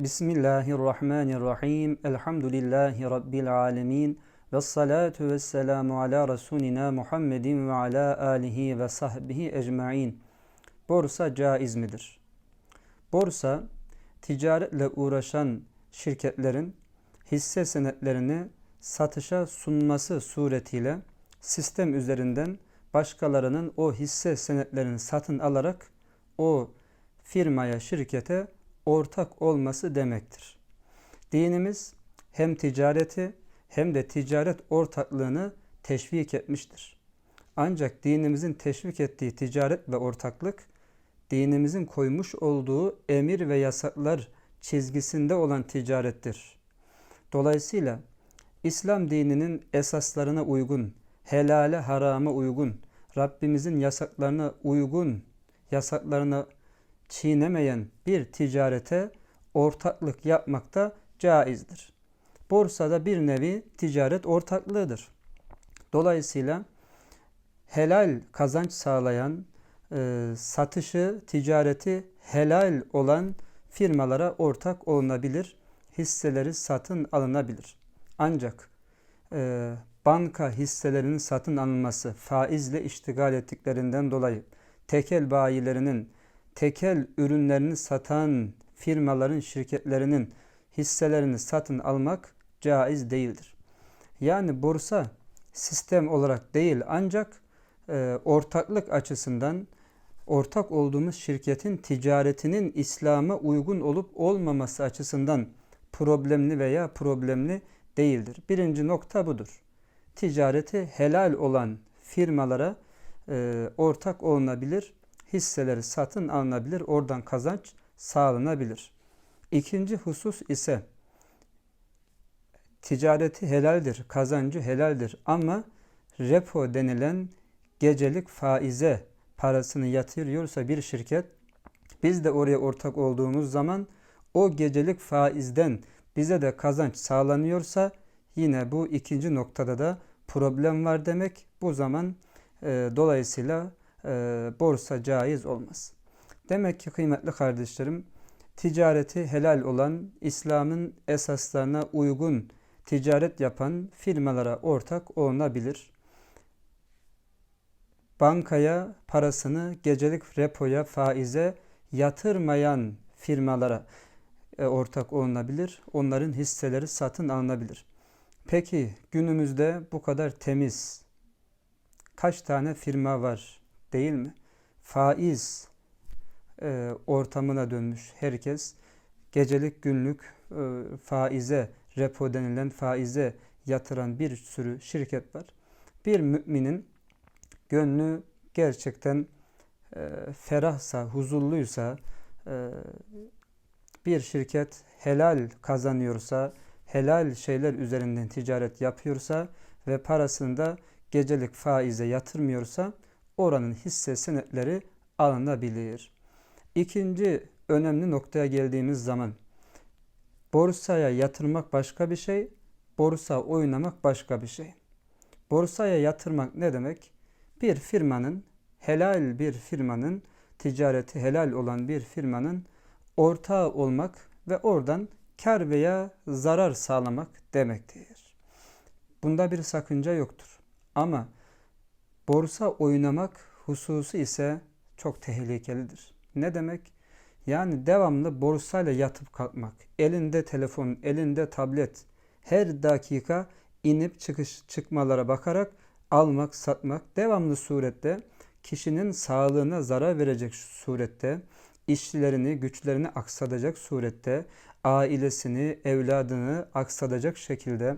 Bismillahirrahmanirrahim. Elhamdülillahi Rabbil alemin. Ve salatu ve selamu ala Resulina Muhammedin ve ala alihi ve sahbihi ecma'in. Borsa caiz midir? Borsa, ticaretle uğraşan şirketlerin hisse senetlerini satışa sunması suretiyle sistem üzerinden başkalarının o hisse senetlerini satın alarak o firmaya, şirkete ortak olması demektir. Dinimiz hem ticareti hem de ticaret ortaklığını teşvik etmiştir. Ancak dinimizin teşvik ettiği ticaret ve ortaklık dinimizin koymuş olduğu emir ve yasaklar çizgisinde olan ticarettir. Dolayısıyla İslam dininin esaslarına uygun, helale harama uygun, Rabbimizin yasaklarına uygun, yasaklarına çiğnemeyen bir ticarete ortaklık yapmak da caizdir. Borsada bir nevi ticaret ortaklığıdır. Dolayısıyla helal kazanç sağlayan, e, satışı, ticareti helal olan firmalara ortak olunabilir, hisseleri satın alınabilir. Ancak e, banka hisselerinin satın alınması faizle iştigal ettiklerinden dolayı tekel bayilerinin tekel ürünlerini satan firmaların, şirketlerinin hisselerini satın almak caiz değildir. Yani borsa sistem olarak değil ancak e, ortaklık açısından ortak olduğumuz şirketin ticaretinin İslam'a uygun olup olmaması açısından problemli veya problemli değildir. Birinci nokta budur. Ticareti helal olan firmalara e, ortak olunabilir hisseleri satın alınabilir, oradan kazanç sağlanabilir. İkinci husus ise ticareti helaldir, kazancı helaldir ama repo denilen gecelik faize parasını yatırıyorsa bir şirket biz de oraya ortak olduğumuz zaman o gecelik faizden bize de kazanç sağlanıyorsa yine bu ikinci noktada da problem var demek. Bu zaman e, dolayısıyla e, borsa caiz olmaz. Demek ki kıymetli kardeşlerim ticareti helal olan İslam'ın esaslarına uygun ticaret yapan firmalara ortak olunabilir. Bankaya parasını gecelik repoya, faize yatırmayan firmalara e, ortak olunabilir. Onların hisseleri satın alınabilir. Peki günümüzde bu kadar temiz kaç tane firma var? Değil mi? Faiz e, ortamına dönmüş herkes. Gecelik günlük e, faize, repo denilen faize yatıran bir sürü şirket var. Bir müminin gönlü gerçekten e, ferahsa, huzurluysa, e, bir şirket helal kazanıyorsa, helal şeyler üzerinden ticaret yapıyorsa ve parasını da gecelik faize yatırmıyorsa oranın hisse senetleri alınabilir. İkinci önemli noktaya geldiğimiz zaman borsaya yatırmak başka bir şey, borsa oynamak başka bir şey. Borsaya yatırmak ne demek? Bir firmanın helal bir firmanın ticareti helal olan bir firmanın ortağı olmak ve oradan kar veya zarar sağlamak demektir. Bunda bir sakınca yoktur. Ama Borsa oynamak hususu ise çok tehlikelidir. Ne demek? Yani devamlı borsayla yatıp kalkmak, elinde telefon, elinde tablet, her dakika inip çıkış çıkmalara bakarak almak, satmak devamlı surette kişinin sağlığına zarar verecek surette, işlerini, güçlerini aksatacak surette, ailesini, evladını aksatacak şekilde,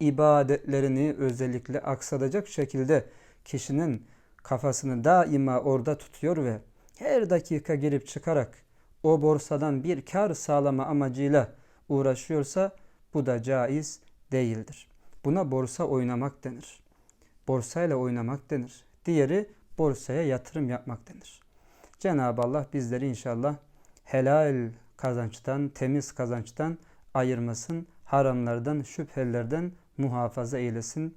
ibadetlerini özellikle aksatacak şekilde kişinin kafasını daima orada tutuyor ve her dakika girip çıkarak o borsadan bir kar sağlama amacıyla uğraşıyorsa bu da caiz değildir. Buna borsa oynamak denir. Borsayla oynamak denir. Diğeri borsaya yatırım yapmak denir. Cenab-ı Allah bizleri inşallah helal kazançtan, temiz kazançtan ayırmasın, haramlardan, şüphelerden muhafaza eylesin.